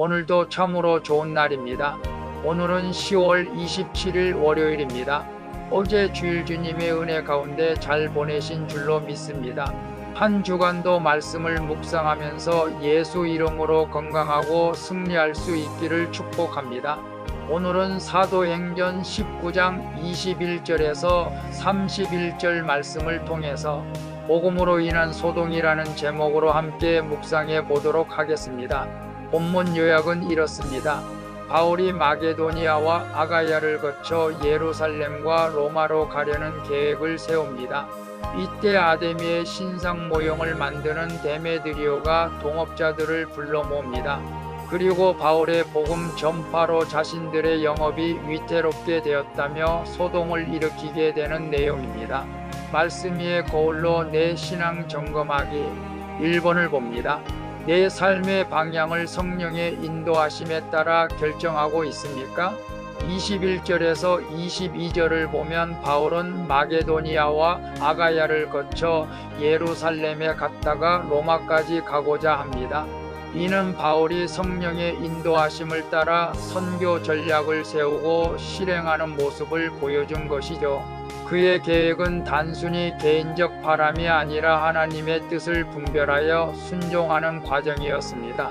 오늘도 참으로 좋은 날입니다. 오늘은 10월 27일 월요일입니다. 어제 주일 주님의 은혜 가운데 잘 보내신 줄로 믿습니다. 한 주간도 말씀을 묵상하면서 예수 이름으로 건강하고 승리할 수 있기를 축복합니다. 오늘은 사도행전 19장 21절에서 31절 말씀을 통해서 복음으로 인한 소동이라는 제목으로 함께 묵상해 보도록 하겠습니다. 본문 요약은 이렇습니다. 바울이 마게도니아와 아가야를 거쳐 예루살렘과 로마로 가려는 계획을 세웁니다. 이때 아데미의 신상 모형을 만드는 데메드리오가 동업자들을 불러 모읍니다. 그리고 바울의 복음 전파로 자신들의 영업이 위태롭게 되었다며 소동을 일으키게 되는 내용입니다. 말씀 위에 거울로 내 신앙 점검하기 1번을 봅니다. 내 삶의 방향을 성령의 인도하심에 따라 결정하고 있습니까? 21절에서 22절을 보면 바울은 마게도니아와 아가야를 거쳐 예루살렘에 갔다가 로마까지 가고자 합니다. 이는 바울이 성령의 인도하심을 따라 선교 전략을 세우고 실행하는 모습을 보여준 것이죠. 그의 계획은 단순히 개인적 바람이 아니라 하나님의 뜻을 분별하여 순종하는 과정이었습니다.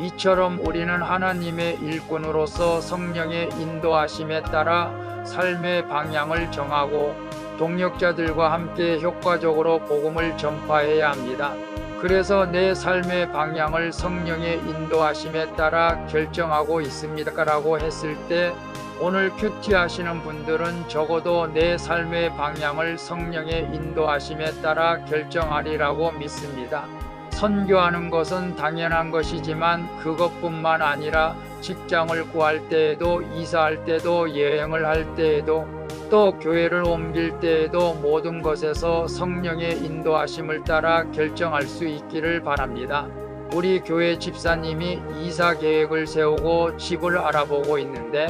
이처럼 우리는 하나님의 일꾼으로서 성령의 인도하심에 따라 삶의 방향을 정하고 동력자들과 함께 효과적으로 복음을 전파해야 합니다. 그래서 내 삶의 방향을 성령의 인도하심에 따라 결정하고 있습니다라고 했을 때 오늘 큐티 하시는 분들은 적어도 내 삶의 방향을 성령의 인도하심에 따라 결정하리라고 믿습니다. 선교하는 것은 당연한 것이지만 그것뿐만 아니라 직장을 구할 때에도 이사할 때도 여행을 할 때에도 또 교회를 옮길 때에도 모든 것에서 성령의 인도하심을 따라 결정할 수 있기를 바랍니다. 우리 교회 집사님이 이사 계획을 세우고 집을 알아보고 있는데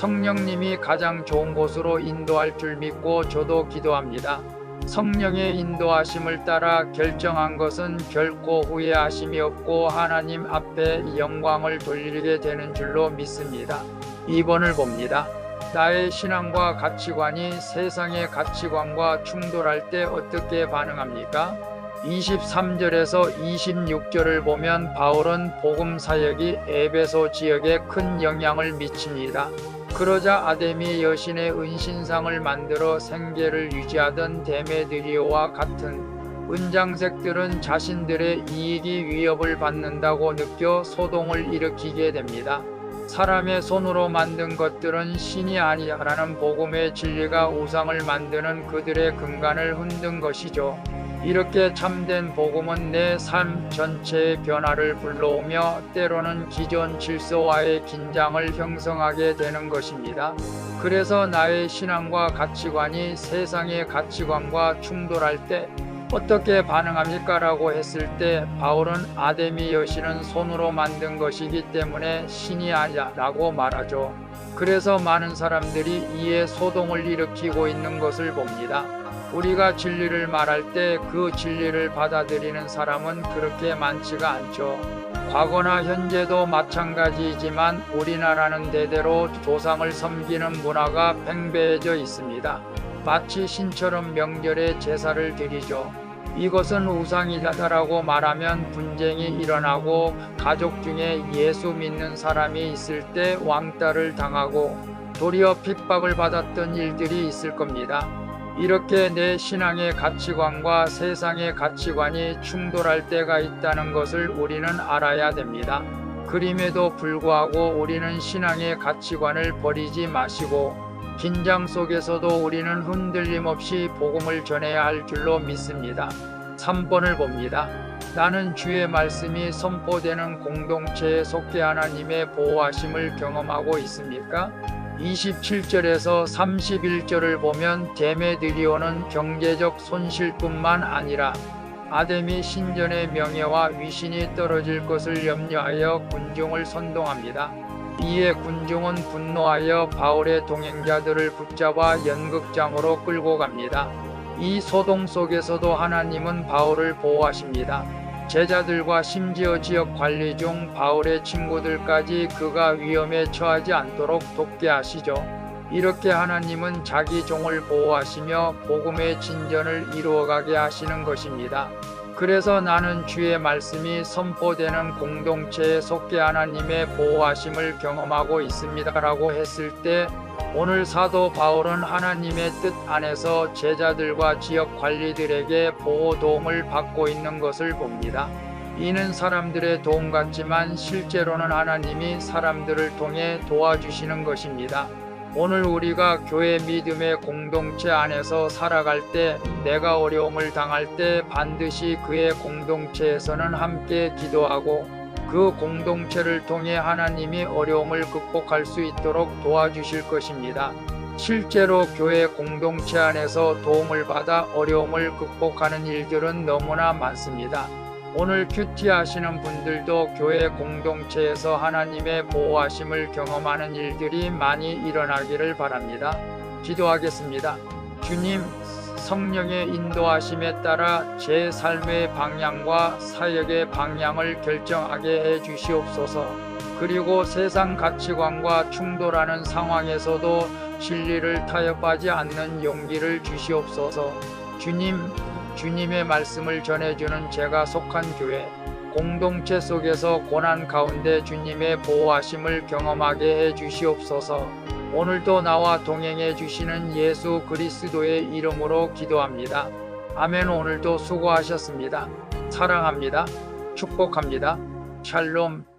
성령님이 가장 좋은 곳으로 인도할 줄 믿고 저도 기도합니다. 성령의 인도하심을 따라 결정한 것은 결코 후회하심이 없고 하나님 앞에 영광을 돌리게 되는 줄로 믿습니다. 2번을 봅니다. 나의 신앙과 가치관이 세상의 가치관과 충돌할 때 어떻게 반응합니까? 23절에서 26절을 보면 바울은 복음 사역이 에베소 지역에 큰 영향을 미칩니다. 그러자 아데미 여신의 은신상을 만들어 생계를 유지하던 데메드리오와 같은 은장색들은 자신들의 이익이 위협을 받는다고 느껴 소동을 일으키게 됩니다. 사람의 손으로 만든 것들은 신이 아니라는 복음의 진리가 우상을 만드는 그들의 근간을 흔든 것이죠. 이렇게 참된 복음은 내 삶 전체의 변화를 불러오며 때로는 기존 질서와의 긴장을 형성하게 되는 것입니다. 그래서 나의 신앙과 가치관이 세상의 가치관과 충돌할 때 어떻게 반응합니까라고 했을 때 바울은 아데미 여신은 손으로 만든 것이기 때문에 신이 아니라고 말하죠. 그래서 많은 사람들이 이에 소동을 일으키고 있는 것을 봅니다. 우리가 진리를 말할 때 그 진리를 받아들이는 사람은 그렇게 많지가 않죠. 과거나 현재도 마찬가지이지만 우리나라는 대대로 조상을 섬기는 문화가 팽배해져 있습니다. 마치 신처럼 명절에 제사를 드리죠. 이것은 우상이다라고 말하면 분쟁이 일어나고 가족 중에 예수 믿는 사람이 있을 때 왕따를 당하고 도리어 핍박을 받았던 일들이 있을 겁니다. 이렇게 내 신앙의 가치관과 세상의 가치관이 충돌할 때가 있다는 것을 우리는 알아야 됩니다. 그림에도 불구하고 우리는 신앙의 가치관을 버리지 마시고 긴장 속에서도 우리는 흔들림 없이 복음을 전해야 할 줄로 믿습니다. 3번을 봅니다. 나는 주의 말씀이 선포되는 공동체에 속해 하나님의 보호하심을 경험하고 있습니까? 27절에서 31절을 보면 데메드리오는 경제적 손실뿐만 아니라 아데미 신전의 명예와 위신이 떨어질 것을 염려하여 군중을 선동합니다. 이에 군중은 분노하여 바울의 동행자들을 붙잡아 연극장으로 끌고 갑니다. 이 소동 속에서도 하나님은 바울을 보호하십니다. 제자들과 심지어 지역 관리 중 바울의 친구들까지 그가 위험에 처하지 않도록 돕게 하시죠. 이렇게 하나님은 자기 종을 보호하시며 복음의 진전을 이루어가게 하시는 것입니다. 그래서 나는 주의 말씀이 선포되는 공동체에 속해 하나님의 보호하심을 경험하고 있습니다라고 했을 때 오늘 사도 바울은 하나님의 뜻 안에서 제자들과 지역 관리들에게 보호 도움을 받고 있는 것을 봅니다. 이는 사람들의 도움 같지만 실제로는 하나님이 사람들을 통해 도와주시는 것입니다. 오늘 우리가 교회 믿음의 공동체 안에서 살아갈 때 내가 어려움을 당할 때 반드시 그의 공동체에서는 함께 기도하고 그 공동체를 통해 하나님이 어려움을 극복할 수 있도록 도와주실 것입니다. 실제로 교회 공동체 안에서 도움을 받아 어려움을 극복하는 일들은 너무나 많습니다. 오늘 큐티 하시는 분들도 교회 공동체에서 하나님의 보호하심을 경험하는 일들이 많이 일어나기를 바랍니다. 기도하겠습니다. 주님, 성령의 인도하심에 따라 제 삶의 방향과 사역의 방향을 결정하게 해 주시옵소서. 그리고 세상 가치관과 충돌하는 상황에서도 진리를 타협하지 않는 용기를 주시옵소서. 주님, 주님의 말씀을 전해주는 제가 속한 교회, 공동체 속에서 고난 가운데 주님의 보호하심을 경험하게 해 주시옵소서. 오늘도 나와 동행해 주시는 예수 그리스도의 이름으로 기도합니다. 아멘. 오늘도 수고하셨습니다. 사랑합니다. 축복합니다. 샬롬.